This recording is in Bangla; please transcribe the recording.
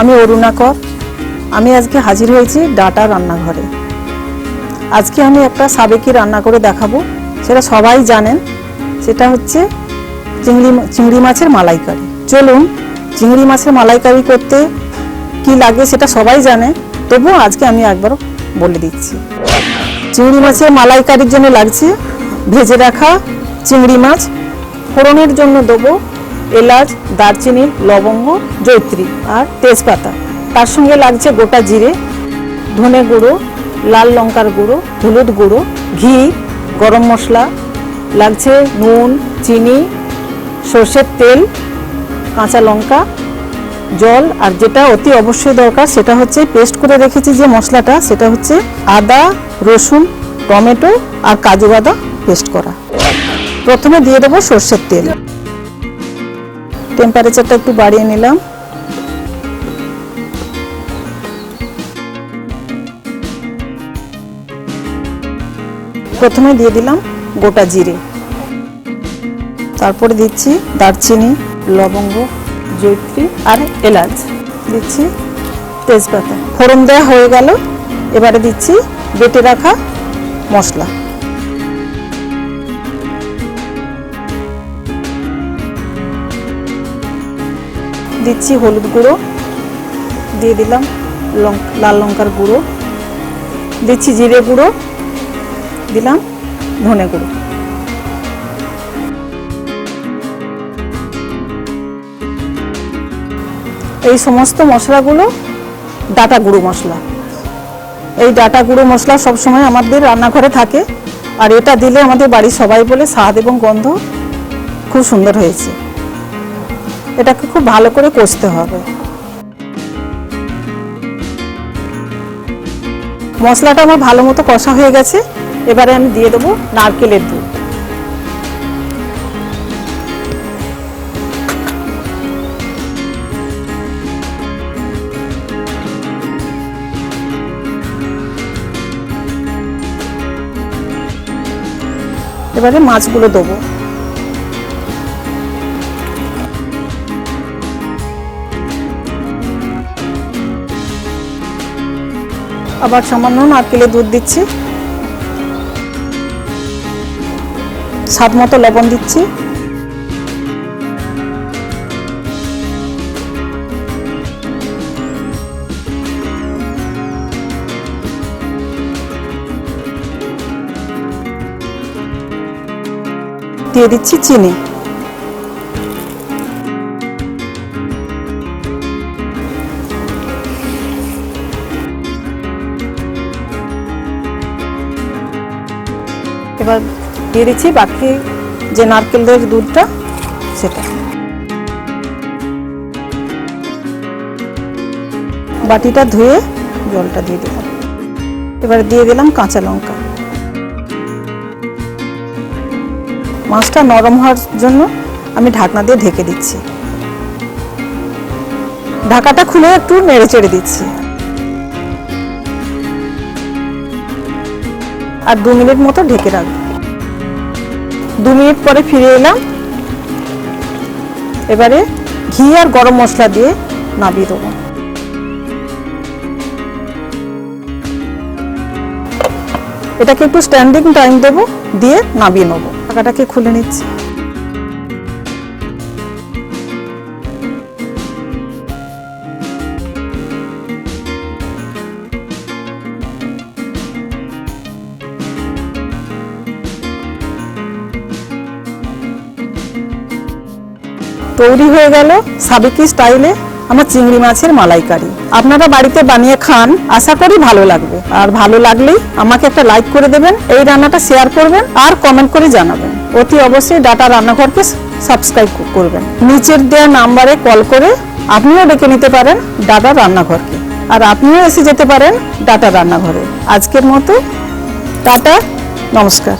আমি অরুণা কর। আমি আজকে হাজির হয়েছি ডাটা রান্নাঘরে। আজকে আমি একটা সাবেকি রান্না করে দেখাবো, সেটা সবাই জানেন, সেটা হচ্ছে চিংড়ি চিংড়ি মাছের মালাইকারি। চলুন, চিংড়ি মাছের মালাইকারি করতে কি লাগে সেটা সবাই জানে, তবুও আজকে আমি একবার বলে দিচ্ছি। চিংড়ি মাছের মালাইকারির জন্য লাগছে ভেজে রাখা চিংড়ি মাছ, ফোড়নের জন্য দেবো এলাচ, দারচিনি, লবঙ্গ জৈত্রী আর তেজপাতা। তার সঙ্গে লাগছে গোটা জিরে, ধনে গুঁড়ো, লাল লঙ্কার গুঁড়ো, হলুদ গুঁড়ো, ঘি, গরম মশলা, লাগছে নুন, চিনি, সর্ষের তেল, কাঁচা লঙ্কা, জল, আর যেটা অতি অবশ্যই দরকার সেটা হচ্ছে পেস্ট করে রেখেছি যে মশলাটা, সেটা হচ্ছে আদা, রসুন, টমেটো আর কাজু বাদাম পেস্ট করা। প্রথমে দিয়ে দেবো সর্ষের তেল। টেম্পারেচারটা একটু বাড়িয়ে নিলাম। প্রথমে দিয়ে দিলাম গোটা জিরে। তারপরে দিচ্ছি দারচিনি, লবঙ্গ জৈত্রী আর এলাচ। দিচ্ছি তেজপাতা। ফোড়ন দেওয়া হয়ে গেল। এবারে দিচ্ছি বেটে রাখা মশলা। দিচ্ছি হলুদ গুঁড়ো, দিয়ে দিলাম লাল লঙ্কার গুঁড়ো, দিচ্ছি জিরে গুঁড়ো, দিলাম ধনে গুঁড়ো। এই সমস্ত মশলাগুলো ডাটা গুঁড়ো মশলা। এই ডাটা গুঁড়ো মশলা সবসময় আমাদের রান্নাঘরে থাকে, আর এটা দিলে আমাদের বাড়ির সবাই বলে স্বাদ এবং গন্ধ খুব সুন্দর হয়েছে। এটাকে খুব ভালো করে কষতে হবে। মশলাটা আমার ভালো মতো কষা হয়ে গেছে। এবারে আমি দিয়ে দেবো নারকেলের দুধ। এবারে মাছগুলো দেবো। আবার সামান্য নারকেলের দুধ দিচ্ছি। স্বাদ মতো লবণ দিচ্ছি। দিয়ে দিচ্ছি চিনি। এবার দিয়ে দিচ্ছি, বাকি যে নারকেলের দুধটা, সেটা। বাটিটা ধুয়ে জলটা দিয়ে দিলাম। এবার দিয়ে দিলাম কাঁচা লঙ্কা। মাছটা নরম হওয়ার জন্য আমি ঢাকনা দিয়ে ঢেকে দিচ্ছি। ঢাকাটা খুলে একটু নেড়ে চেড়ে দিচ্ছি। আর দু মিনিট মতো ঢেকে রাখব দু মিনিট পরে ফিরে এলাম। এবারে ঘি আর গরম মশলা দিয়ে নামিয়ে দেবো। এটাকে একটু স্ট্যান্ডিং টাইম দেবো, দিয়ে নামিয়ে নেব। টাকাটাকে খুলে নিচ্ছি। তৈরি হয়ে গেল সাবেকি স্টাইলে আমার চিংড়ি মাছের মালাইকারি। আপনারা বাড়িতে বানিয়ে খান, আশা করি ভালো লাগবে। আর ভালো লাগলেই আমাকে একটা লাইক করে দেবেন, এই রান্নাটা শেয়ার করবেন, আর কমেন্ট করে জানাবেন। অতি অবশ্যই ডাটা রান্নাঘরকে সাবস্ক্রাইব করবেন। নিচের দেওয়া নাম্বারে কল করে আপনিও ডেকে নিতে পারেন ডাটা রান্নাঘরকে। আর আপনিও এসে যেতে পারেন ডাটা রান্নাঘরে। আজকের মতো, টাটা, নমস্কার।